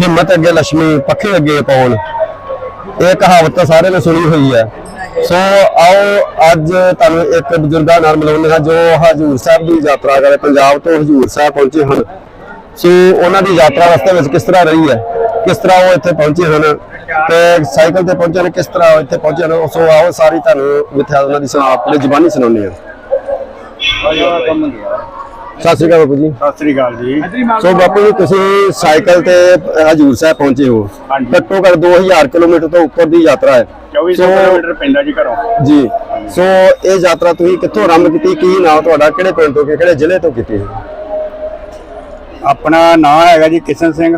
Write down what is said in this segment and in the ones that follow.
ਹਿੰਮਤ ਅੱਗੇ ਲక్ష్ਮੀ ਪੱਖੇ ਅੱਗੇ ਪਾਉਣ। ਇਹ ਕਹਾਵਤ ਤਾਂ ਨੇ ਸੁਣੀ ਹੋਈ ਹੈ। ਸੋ ਆਓ, ਅੱਜ ਤੁਹਾਨੂੰ ਇੱਕ ਬਜ਼ੁਰਗਾਂ ਨਾਲ ਮਿਲਾਉਂਦੇ ਹਾਂ, ਜੋ ਹਜੂਰ ਸਾਹਿਬ ਦੀ ਯਾਤਰਾ ਕਰੇ ਪੰਜਾਬ ਤੋਂ ਹਜੂਰ ਸਾਹਿਬ ਪਹੁੰਚੇ ਹਨ। ਸੋ ਉਹਨਾਂ ਦੀ ਯਾਤਰਾ ਰਸਤੇ ਵਿੱਚ ਕਿਸ ਤਰ੍ਹਾਂ ਰਹੀ ਹੈ? ਕਿਸ ਤਰ੍ਹਾਂ ਉਹ ਇੱਥੇ ਪਹੁੰਚੇ ਹਨ? ਤੇ ਸਾਈਕਲ ਤੇ ਪਹੁੰਚੇ ਨੇ, ਕਿਸ ਤਰ੍ਹਾਂ ਉਹ ਇੱਥੇ ਪਹੁੰਚੇ ਹਨ? ਸੋ ਆਓ, ਸਾਰੀ ਤੁਹਾਨੂੰ ਮਿੱਥਿਆ ਉਹਨਾਂ ਦੀ ਸੁਣਾ ਜ਼ੁਬਾਨੀ ਸੁਣਾਉਂਦੇ ਹਾਂ। ਸਤਿ ਸ਼੍ਰੀ ਅਕਾਲ ਬਾਪੂ ਜੀ। ਸਤਿ ਸ੍ਰੀ ਅਕਾਲ ਜੀ। ਸੋ ਬਾਪੂ ਜੀ ਤੁਸੀਂ ਸਾਈਕਲ ਤੇ ਹਜੂਰ ਸਾਹਿਬ ਪਹੁੰਚੇ ਹੋ। ਹਾਂਜੀ। ਘੱਟੋ ਘੱਟ 2000 ਕਿਲੋਮੀਟਰ ਤੋਂ ਉੱਪਰ ਦੀ ਯਾਤਰਾ ਹੈ। 2400 ਸੋ- ਕਿਲੋਮੀਟਰ ਪੈਂਦਾ ਜੀ ਘਰੋਂ। ਜੀ ਸੋ ਇਹ ਯਾਤਰਾ ਤੁਸੀਂ ਕਿੱਥੋਂ ਆਰੰਭ ਕੀਤੀ? ਕੀ ਨਾਮ ਤੁਹਾਡਾ? ਕਿਹੜੇ ਪਿੰਡ ਤੋਂ ਕਿਹੜੇ ਜ਼ਿਲ੍ਹੇ ਤੋਂ ਕੀਤੀ ਆਪਣਾ ਨਾਮ ਹੈਗਾ ਜੀ ਕਿਸ਼ਨ ਸਿੰਘ।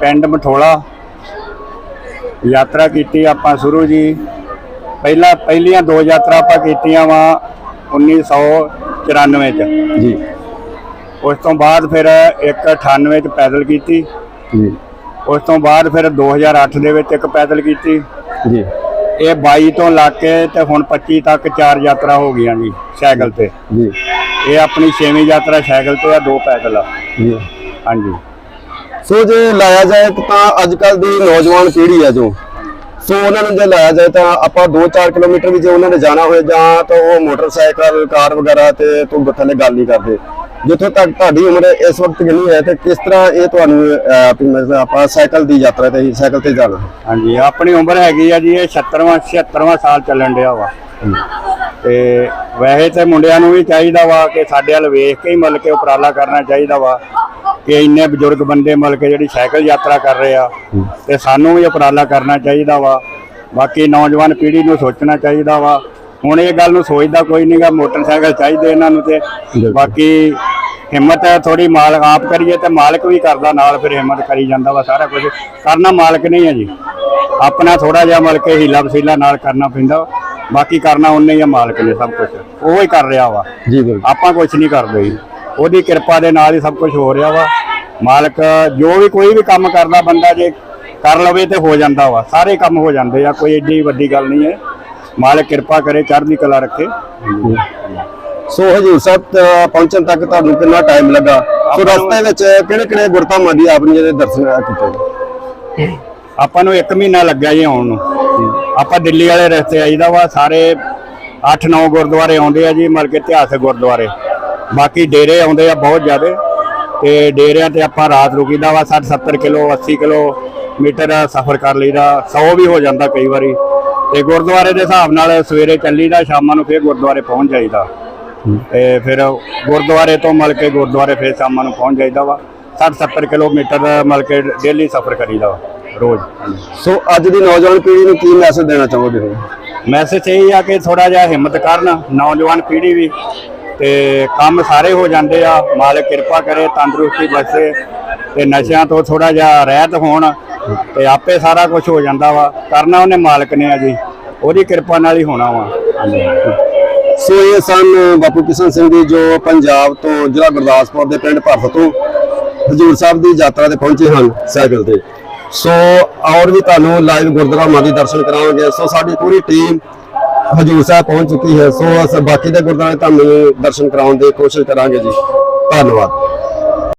ਪਿੰਡ ਮਠੋਲਾ। ਯਾਤਰਾ ਕੀਤੀ ਆਪਾਂ ਸ਼ੁਰੂ ਜੀ। ਪਹਿਲਾਂ ਪਹਿਲੀਆਂ ਦੋ ਯਾਤਰਾ ਆਪਾਂ ਕੀਤੀਆਂ ਵਾ 1994 ਚ। ਜੀ। ਉਸ ਤੋਂ ਬਾਅਦ ਫਿਰ ਇੱਕ 98 ਚ ਪੈਦਲ ਕੀਤੀ। ਜੀ। ਉਸ ਤੋਂ ਬਾਅਦ ਫਿਰ 2008 ਦੇ ਵਿੱਚ ਇੱਕ ਪੈਦਲ ਕੀਤੀ। ਜੀ। ਇਹ 22 ਤੋਂ ਲਾ ਕੇ ਤੇ ਹੁਣ 25 ਤੱਕ ਚਾਰ ਯਾਤਰਾ ਹੋ ਗਈਆਂ ਜੀ ਸਾਈਕਲ ਤੇ। ਜੀ। ਇਹ ਆਪਣੀ ਛੇਵੀਂ ਯਾਤਰਾ ਸਾਈਕਲ ਤੇ ਆ ਦੋ ਪੈਦਲ ਆ। ਜੀ। ਹਾਂਜੀ। ਸੋ ਜੇ ਲਾਇਆ ਜਾਏ ਤਾਂ ਅੱਜ ਕੱਲ ਦੀ ਨੌਜਵਾਨ ਪੀੜ੍ਹੀ ਹੈ ਜੋ ਸੋ ਉਹਨਾਂ ਨੂੰ ਜੇ ਲਾਇਆ ਜਾਏ ਤਾਂ ਆਪਾਂ 2-4 ਕਿਲੋਮੀਟਰ ਵੀ ਜੇ ਉਹਨਾਂ ਨੇ ਜਾਣਾ ਹੋਏ ਜਾਂ ਤਾਂ ਉਹ ਮੋਟਰਸਾਈਕਲ ਕਾਰ ਵਗੈਰਾ ਤੇ ਤੋਂ ਥੱਲੇ ਗੱਲ ਨਹੀਂ ਕਰਦੇ। ਜਿੱਥੋਂ ਤੱਕ ਤੁਹਾਡੀ ਉਮਰ ਇਸ ਵਕਤ ਕਿੰਨੀ ਹੈ ਤੇ ਕਿਸ ਤਰ੍ਹਾਂ ਇਹ ਤੁਹਾਨੂੰ ਆਪਾਂ ਸਾਈਕਲ ਦੀ ਯਾਤਰਾ ਤੇ ਸਾਈਕਲ ਤੇ ਜਾਣਾ। ਹਾਂਜੀ ਆਪਣੀ ਉਮਰ ਹੈਗੀ ਆ ਜੀ ਇਹ 76ਵਾਂ 76ਵਾਂ ਸਾਲ ਚੱਲਣ ਡਿਆ ਵਾ। ਤੇ ਵੈਸੇ ਤੇ ਮੁੰਡਿਆਂ ਨੂੰ ਵੀ ਚਾਹੀਦਾ ਵਾ ਕਿ ਸਾਡੇ ਵੱਲ ਵੇਖ ਕੇ ਹੀ ਮਤਲਬ ਕਿ ਉਪਰਾਲਾ ਕਰਨਾ ਚਾਹੀਦਾ ਵਾ। ਕਿ ਇੰਨੇ ਬਜ਼ੁਰਗ ਬੰਦੇ ਮਤਲਬ ਕਿ ਜਿਹੜੀ ਸਾਈਕਲ ਯਾਤਰਾ ਕਰ ਰਹੇ ਆ ਤੇ ਸਾਨੂੰ ਵੀ ਉਪਰਾਲਾ ਕਰਨਾ ਚਾਹੀਦਾ ਵਾ। ਬਾਕੀ ਨੌਜਵਾਨ ਪੀੜ੍ਹੀ ਨੂੰ ਸੋਚਣਾ ਚਾਹੀਦਾ ਵਾ। ਹੁਣ ਇਹ ਗੱਲ ਨੂੰ ਸੋਚਦਾ ਕੋਈ ਨਹੀਂਗਾ ਮੋਟਰਸਾਈਕਲ ਚਾਹੀਦੇ ਇਹਨਾਂ ਨੂੰ ਤੇ। ਬਾਕੀ ਹਿੰਮਤ ਥੋੜੀ ਮਾਲਕ ਆਪ ਕਰੀਏ ਤੇ ਮਾਲਕ ਵੀ ਕਰਦਾ ਨਾਲ ਫਿਰ ਹਿੰਮਤ ਕਰੀ ਜਾਂਦਾ ਵਾ ਸਾਰਾ ਕੁਝ। ਕਰਨਾ ਮਾਲਕ ਨਹੀਂ ਹੈ ਜੀ। ਆਪਣਾ ਥੋੜਾ ਜਿਹਾ ਮਤਲਬ ਕਿ ਹੀਲਾ ਵਸੀਲਾ ਨਾਲ ਕਰਨਾ ਪੈਂਦਾ। ਬਾਕੀ ਕਰਨਾ ਉਹਨੇ ਹੀ ਆ ਮਾਲਕ ਨੇ ਸਭ ਕੁਝ। ਉਹ ਹੀ ਕਰ ਰਿਹਾ ਵਾ। ਜੀ ਬਿਲਕੁਲ। ਆਪਾਂ ਕੁਝ ਨਹੀਂ ਕਰਦੇ ਜੀ। ਉਹਦੀ ਕਿਰਪਾ ਦੇ ਨਾਲ ਹੀ ਸਭ ਕੁਝ ਹੋ ਰਿਹਾ ਵਾ। ਮਾਲਕ ਜੋ ਵੀ ਕੋਈ ਵੀ ਕੰਮ ਕਰਦਾ ਬੰਦਾ ਜੇ ਕਰ ਲਵੇ ਤੇ ਹੋ ਜਾਂਦਾ ਵਾ। ਸਾਰੇ ਕੰਮ ਹੋ ਜਾਂਦੇ ਆ ਕੋਈ ਏਡੀ ਵੱਡੀ ਗੱਲ ਨਹੀਂ ਹੈ। ਮਾਲਕ ਕਿਰਪਾ ਕਰੇ ਚੜ੍ਹਦੀ ਕਲਾ ਰੱਖੇ। ਸੋ ਹਜੂਰ ਸਾਹਿਬ ਪਹੁੰਚਣ ਤੱਕ ਤੁਹਾਨੂੰ ਕਿੰਨਾ ਟਾਈਮ ਲੱਗਾ? ਸੋ ਰਸਤੇ ਵਿੱਚ ਕਿਹੜੇ ਕਿਹੜੇ ਗੁਰਧਾਮਾਂ ਦੀ ਆਪਨੇ ਜਿਹੜੇ ਦਰਸ਼ਨ ਕੀਤੇ? ਆਪਾਂ ਨੂੰ 1 ਮਹੀਨਾ ਲੱਗਾ ਜੀ ਆਉਣ ਨੂੰ। ਆਪਾਂ ਦਿੱਲੀ ਵਾਲੇ ਰਸਤੇ ਆਈਦਾ ਵਾ ਸਾਰੇ 8-9 ਗੁਰਦੁਆਰੇ ਆਉਂਦੇ ਆ ਜੀ ਮਤਲਬ ਕਿ ਇਤਿਹਾਸਕ ਗੁਰਦੁਆਰੇ। ਬਾਕੀ ਡੇਰੇ ਆਉਂਦੇ ਆ ਬਹੁਤ ਜ਼ਿਆਦੇ ਤੇ ਡੇਰਿਆਂ ਤੇ ਆਪਾਂ ਰਾਤ ਰੁਕੀਦਾ ਵਾ 60-70 ਕਿਲੋ 80 ਕਿਲੋ ਮੀਟਰ ਸਫ਼ਰ ਕਰ ਲਈਦਾ 100 ਵੀ ਹੋ ਜਾਂਦਾ ਕਈ ਵਾਰੀ। ਤੇ ਗੁਰਦੁਆਰੇ ਦੇ ਹਿਸਾਬ ਨਾਲ ਸਵੇਰੇ ਚੱਲੀਦਾ ਸ਼ਾਮਾਂ ਨੂੰ ਫਿਰ ਗੁਰਦੁਆਰੇ ਪਹੁੰਚ ਜਾਈਦਾ। ਤੇ ਫਿਰ ਗੁਰਦੁਆਰੇ ਤੋਂ ਮਤਲਬ ਕਿ ਗੁਰਦੁਆਰੇ ਫਿਰ ਸ਼ਾਮਾਂ ਨੂੰ ਪਹੁੰਚ ਜਾਈਦਾ ਵਾ। 60-70 ਕਿਲੋਮੀਟਰ ਮਤਲਬ ਕਿ ਡੇਲੀ ਸਫ਼ਰ ਕਰੀਦਾ ਵਾ ਰੋਜ਼। ਸੋ ਅੱਜ ਦੀ ਨੌਜਵਾਨ ਪੀੜ੍ਹੀ ਨੂੰ ਕੀ ਮੈਸੇਜ ਦੇਣਾ ਚਾਹੋਗੇ ਮੈਸੇਜ ਇਹ ਆ ਕਿ ਥੋੜਾ ਜਿਹਾ ਹਿੰਮਤ ਕਰਨ ਨੌਜਵਾਨ ਪੀੜ੍ਹੀ ਵੀ। ਤੇ ਕੰਮ ਸਾਰੇ ਹੋ ਜਾਂਦੇ ਆ। ਮਾਲਕ ਕਿਰਪਾ ਕਰੇ, ਤੰਦਰੁਸਤੀ ਬਖਸ਼ੇ ਤੇ ਨਸ਼ਿਆਂ ਤੋਂ ਥੋੜਾ ਜਿਹਾ ਰਹਿਤ ਹੋਣ ਤੇ ਆਪੇ ਸਾਰਾ ਕੁਝ ਹੋ ਜਾਂਦਾ ਵਾ। ਕਰਨਾ ਉਹਨੇ ਮਾਲਕ ਨੇ ਆ ਜੀ। ਉਹਦੀ ਕਿਰਪਾ ਨਾਲ ਹੀ ਹੋਣਾ ਵਾ। ਸੋ ਇਹ ਸਨ ਬਾਪੂ ਕਿਸ਼ਨ ਸਿੰਘ ਜੀ ਜੋ ਪੰਜਾਬ ਤੋਂ ਜ਼ਿਲ੍ਹਾ ਗੁਰਦਾਸਪੁਰ ਦੇ ਪਿੰਡ ਭਰਤ ਤੋਂ ਹਜੂਰ ਸਾਹਿਬ ਦੀ ਯਾਤਰਾ ਤੇ ਪਹੁੰਚੇ ਹਨ ਸਾਈਕਲ ਤੇ। ਸੋ ਔਰ ਵੀ ਤੁਹਾਨੂੰ ਲਾਈਵ ਗੁਰਦੁਆਰਾ ਮਾਂ ਦੇ ਦਰਸ਼ਨ ਕਰਾਵਾਂਗੇ। ਸੋ ਸਾਡੀ ਪੂਰੀ ਟੀਮ ਹਜੂਰ ਸਾਹਿਬ ਪਹੁੰਚ ਚੁੱਕੀ ਹੈ। ਸੋ ਅਸੀਂ ਬਾਕੀ ਦੇ ਗੁਰਦੁਆਰੇ ਤੁਹਾਨੂੰ ਦਰਸ਼ਨ ਕਰਾਉਣ ਦੀ ਕੋਸ਼ਿਸ਼ ਕਰਾਂਗੇ ਜੀ। ਧੰਨਵਾਦ।